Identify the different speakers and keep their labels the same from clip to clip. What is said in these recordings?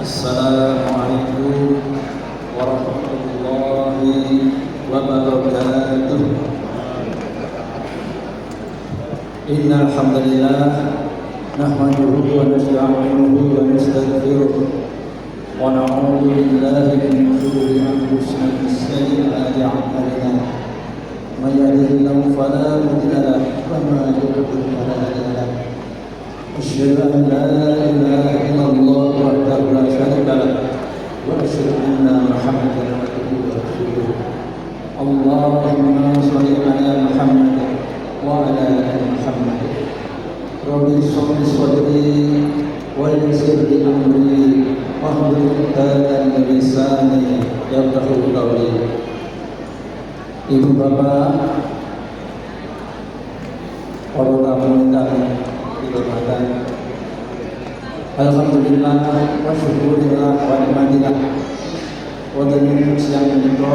Speaker 1: السلام عليكم ورحمة الله وبركاته. إن الحمد لله نحمده ونستعينه ونستغفره ونعوذ بالله من شرور أنفسنا ومن سيئات أعمالنا. من يهده فلا مضل له وما يضلل فلا هادي أشهد أن لا إله إلا الله وحده لا شريك له وأشهد أن محمدا عبده ورسوله. اللهم صل على محمد وعلى آل محمد. رب اشرح لي صدري ويسر لي أمري واحلل عقدة من لساني يفقهوا قولي. Ibu bapak para tamu dan dihormatan Alhamdulillah wa syukurillah wa nikmatillah wa siang menika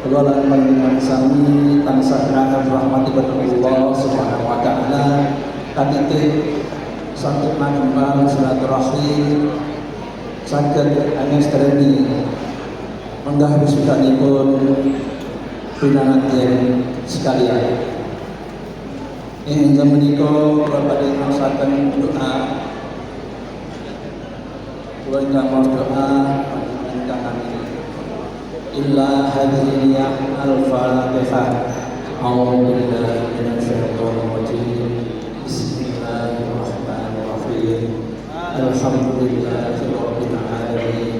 Speaker 1: kula lan panjenengan sami tansah nangan rahmati Allah Subhanahu wa taala. Katite saged manembang silaturahim. Saged anestreni menggah wisudanipun pinanganten sekalian. Ing zaman menika kula badhe masakan doa. Kula ingkang doa ingkang amin. Illa hadhihi al-Fatihah. A'udzu billahi rabbil alamin.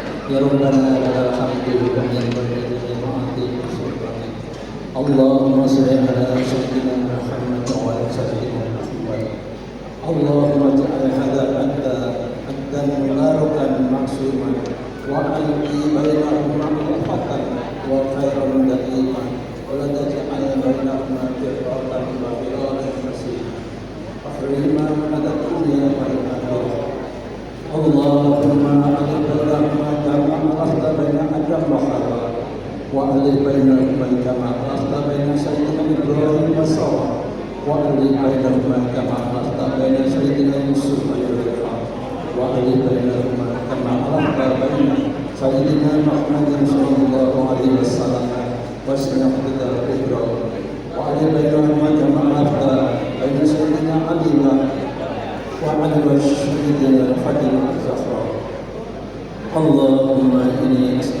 Speaker 1: يا ربنا لك الحمد بكل مرة وعظيم سلطان اللهم صل على سيدنا محمد وعلى سيدنا محمد. اللهم اجعل هذا العبد عبدا مباركا معصوما وألقي بينهما الفقر وخيرا دقيقا ولا تجعل بينهما فرقا وفرقا مسيحا أخرجهما من الدنيا والآخرة اللهم وألف بينهما كما ألفت بين سيدنا إبراهيم وسارة وألف بينهما كما ألفت بين سيدنا يوسف ويوسف وألف بينهما كما ألفت بين سيدنا محمد صلى الله عليه وسلم وسلم الكبرى وألف بينهما كما ألفت بين سيدنا علي وعلى سيدنا الفجر الزهراء اللهم اني اسالك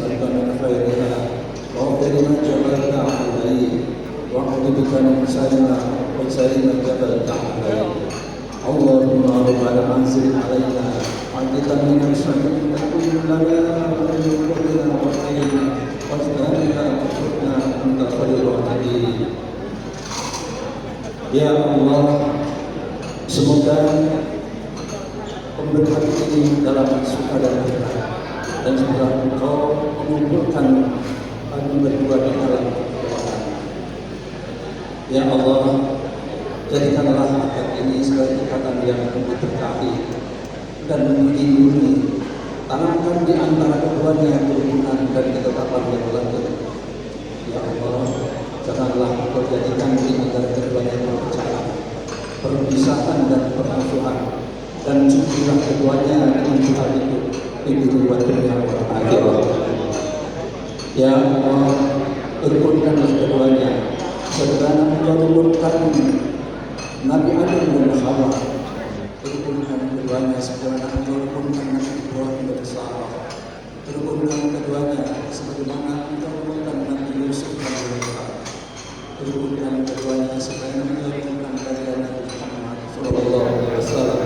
Speaker 1: واعوذ بك من شرها وشر ما جبلت عليه اللهم ربنا انزل علينا عدة من الشر تكون لنا ومن كلنا وخير واجعلنا وارزقنا انت خير الراحمين يا الله Semoga pemberkat ini dalam suka dan duka dan semoga engkau mengumpulkan kami berdua di dalam kekuatan. Ya Allah, jadikanlah akad ini sebagai ikatan yang diberkati dan melindungi. Tanamkan di antara keduanya kerukunan dan ketetapan yang langgeng. Ya Allah, janganlah engkau jadikan di antara keduanya perpecahan perpisahan dan permusuhan dan cukupilah keduanya dengan Tuhan itu di kehidupan dunia akhirat. Ya Allah, rukunkanlah keduanya serta rukunkan Nabi Adam dan Hawa. Rukunkan keduanya sebagaimana engkau rukunkan Nabi Ibrahim dan Sarah. Rukunkan keduanya sebagaimana engkau rukunkan Nabi Yusuf dan Yusuf. Rukunkan keduanya sebagaimana engkau rukunkan kalian Nabi Muhammad Sallallahu Alaihi Wasallam.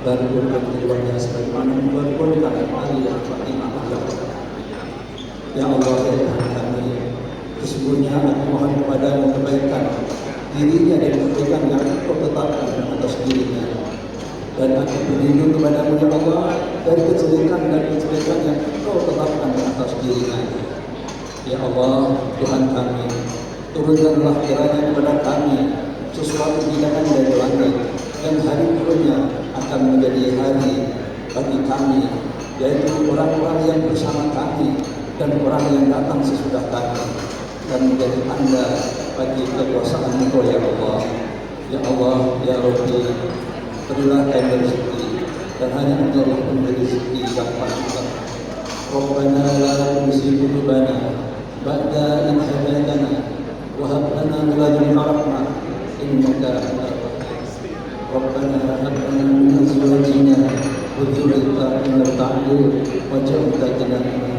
Speaker 1: Dan keduanya sebagaimana engkau rukunkan Ali Ya Allah ya Tuhan kami Sesungguhnya aku mohon dirinya dan kebaikan yang engkau tetapkan atas dirinya. Dan aku berlindung kepadamu ya Allah dari kejelekan dan kejelekan yang engkau tetapkan atas dirinya. Ya Allah Tuhan kami turunkanlah kiranya kepada kami sesuatu hidangan dari langit yang hari berikutnya akan menjadi hari bagi kami yaitu orang-orang yang bersama kami dan orang yang datang sesudah kami dan menjadi tanda bagi kekuasaan Engkau ya Allah ya Allah ya Rabbi berilah kami rezeki dan hanya Engkau yang memberi rezeki yang paling utama Rabbana la tuzigh qulubana ba'da idh hadaytana wa hab lana min ladunka rahmah innaka antal wahhab ربنا هب لنا من ازواجنا وذريتنا قرة اعين واجعلنا للمتقين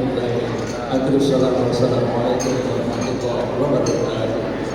Speaker 1: Akhirussalam wassalamualaikum warahmatullahi wabarakatuh.